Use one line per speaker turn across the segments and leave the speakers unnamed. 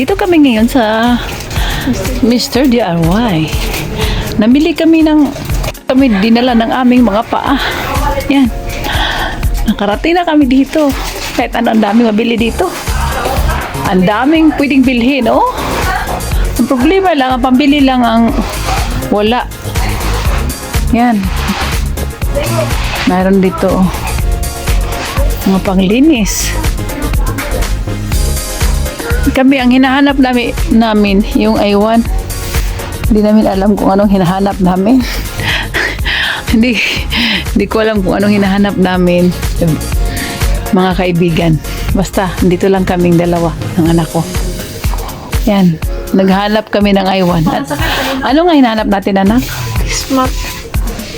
Dito kami ngayon sa Mr. DIY. Namili kami ng kami dinala ng aming mga paa. Yan. Nakarating na kami dito. Kahit ano, ang daming mabili dito. Ang daming pwedeng bilhin, oh. Ang problema lang, ang pambili lang ang wala. Yan. Mayroon dito, oh. Mga panglinis. Kami, ang hinahanap namin, namin yung I1. Hindi namin alam kung anong hinahanap namin. hindi, hindi ko alam kung anong hinahanap namin. Mga kaibigan. Basta, dito lang kaming dalawa ng anak ko. Yan. Naghanap kami ng I1. An- ano nga hinahanap natin, anak?
Smart.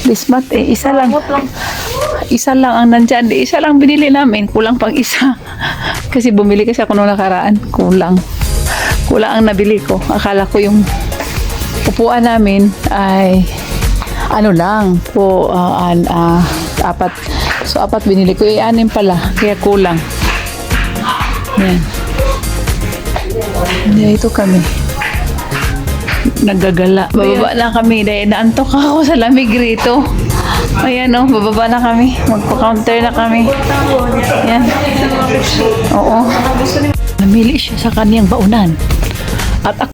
Dismat, eh, isa lang.
Lang.
Isa lang ang nandyan. Di, Isa lang binili namin. Kulang pang isa. Kasi bumili kasi ako nung nakaraan. Kulang. Kulang ang nabili ko. Akala ko yung upuan namin ay ano lang po ah, an- ah, apat. So apat binili ko. Eh, anim pala. Kaya kulang. Yan. Dito kami. Naggagala. Bababa na kami dahil naantok ako sa lamig rito. Ayan oh, bababa na kami. Magpa-counter na kami. Yan. Oo. Namili siya sa kaniyang baunan. At